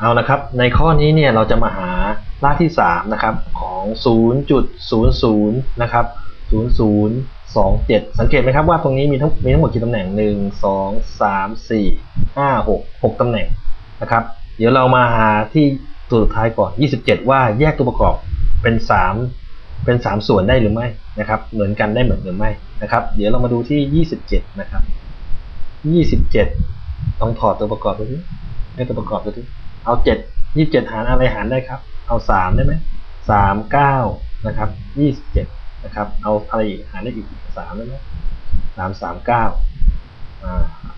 เอาละครับ ในข้อนี้เนี่ยเราจะมาหารากที่ 3 นะครับ ของ 0.00 นะครับ 0027 สังเกตไหมครับว่าตรงนี้มีทั้งมีทั้งหมดกี่ตำแหน่ง 1 2 3 4 5 6 6ตำแหน่งนะครับ เดี๋ยวเรามาหาที่ตัวสุดท้ายก่อน 27 ว่าแยกตัวประกอบเป็น 3 เป็น 3 ส่วนได้หรือไม่นะครับ เหมือนกันได้เหมือนหรือไม่นะครับ เดี๋ยวเรามาดูที่ 27 นะครับ 27 ต้องถอดตัวประกอบดูดิให้ตัวประกอบดูดิ เอาเจ็ดยี่สิบเจ็ดหารอะไรหารได้ครับ เอาสามได้ไหมสามเก้านะครับยี่สิบเจ็ดนะครับ เอาอะไรอีกหารได้อีกสามได้ไหมสามสามเก้า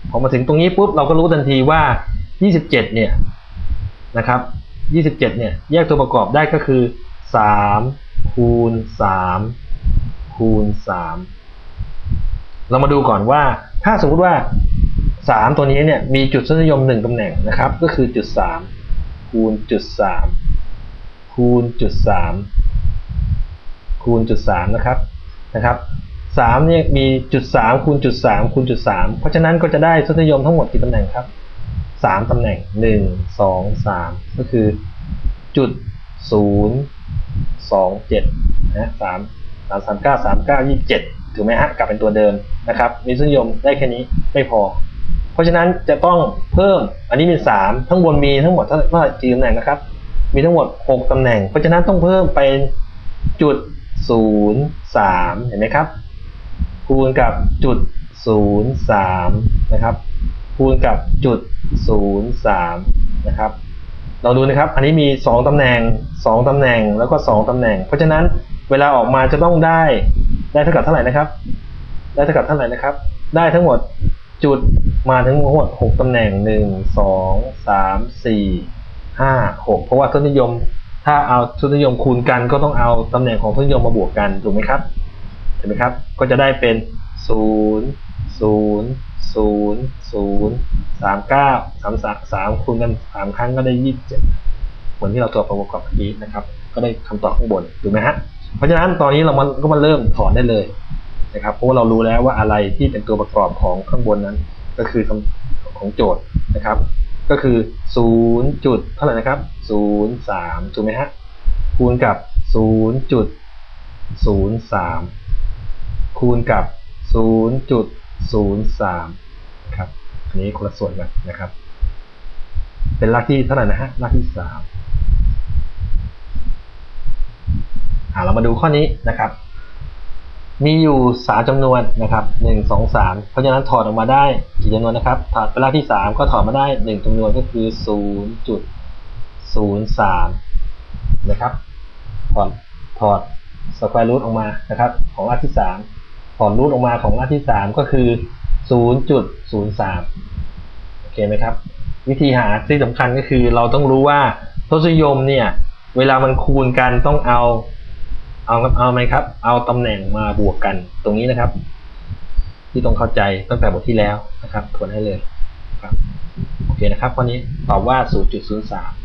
พอมาถึงตรงนี้ปุ๊บเราก็รู้ทันทีว่ายี่สิบเจ็ดเนี่ยนะครับยี่สิบเจ็ดเนี่ยแยกตัวประกอบได้ก็คือสามคูณสามคูณสามเรามาดูก่อนว่า ถ้าสมมติว่า สามตัวนี้เนี่ยมีจุดทศนิยมหนึ่งตำแหน่งนะครับ ก็คือจุดสามคูณจุดสามคูณจุดสามคูณจุดสามนะครับนะครับสามเนี่ยมีจุดสามคูณจุดสามคูณจุดสามเพราะฉะนั้นก็จะได้ทศนิยมทั้งหมดกี่ตำแหน่งครับสามตำแหน่งหนึ่งสองสามก็คือจุดศูนย์สองเจ็ดนะสามสามสามเก้าสามเก้ายี่เจ็ดถูกไหมฮะกลับเป็นตัวเดิมนะครับมีทศนิยมได้แค่นี้ไม่พอ เพราะฉะนั้นจะต้องเพิ่มอันนี้มีสามทั้งบนมีทั้งหมดเท่าไหร่กี่ตำแหน่งนะครับ มีทั้งหมดหกตำแหน่ง เพราะฉะนั้นต้องเพิ่มเป็นจุดศูนย์สามเห็นไหมครับ คูณกับจุดศูนย์สามนะครับ คูณกับจุดศูนย์สามนะครับ เราดูนะครับ อันนี้มีสองตำแหน่งสองตำแหน่ง แล้วก็สองตำแหน่ง เพราะฉะนั้นเวลาออกมาจะต้องได้ ได้เท่ากับเท่าไหร่นะครับ ได้เท่ากับเท่าไหร่นะครับ ได้ทั้งหมดจุด มาทั้งหมดหกตำแหน่งหนึ่งสองสามสี่ห้าหกเพราะว่าทศนิยมถ้าเอาทศนิยมคูณกันก็ต้องเอาตำแหน่งของทศนิยมมาบวกกันถูกไหมครับเห็นไหมครับ ก็จะได้เป็นศูนย์ศูนย์ศูนย์ศูนย์สามเก้าสามสามสามคูณกันสามครั้งก็ได้ยี่สิบเจ็ดเหมือนที่เราตัวประกอบเมื่อกี้นะครับ ก็ได้คำตอบข้างบนถูกไหมฮะเพราะฉะนั้นตอนนี้เรามันก็มาเริ่มถอนได้เลยนะครับเพราะว่าเรารู้แล้วว่าอะไรที่เป็นตัวประกอบของข้างบนนั้น ก็คือคำของโจทย์นะครับ ก็คือศูนย์จุดเท่าไหร่นะครับศูนย์สามถูกไหมฮะคูณกับศูนย์จุดศูนย์สามคูณกับศูนย์จุดศูนย์สามครับ อันนี้คนละส่วนกันนะครับ เป็นรากที่เท่าไหร่นะฮะ รากที่สามอ่าเรามาดูข้อนี้นะครับ มีอยู่สามจำนวนนะครับหนึ่งสองสามเพราะฉะนั้นถอดออกมาได้กี่จำนวนนะครับถอดเวลาที่สามก็ถอดมาได้หนึ่งจำนวนก็คือศูนย์จุดศูนย์สามนะครับถอดถอดสแควร์รูทออกมานะครับ ของรากที่สามถอดรูทออกมาของรากที่สามก็คือศูนย์จุดศูนย์สามโอเคไหมครับ วิธีหาที่สำคัญก็คือเราต้องรู้ว่าทศนิยมเนี่ย เวลามันคูณกันต้องเอา เอาเอาไหมครับ เอาตำแหน่งมาบวกกันตรงนี้นะครับ ที่ต้องเข้าใจตั้งแต่บทที่แล้วนะครับทวนให้เลยครับโอเคนะครับข้อนี้ตอบว่า 0.03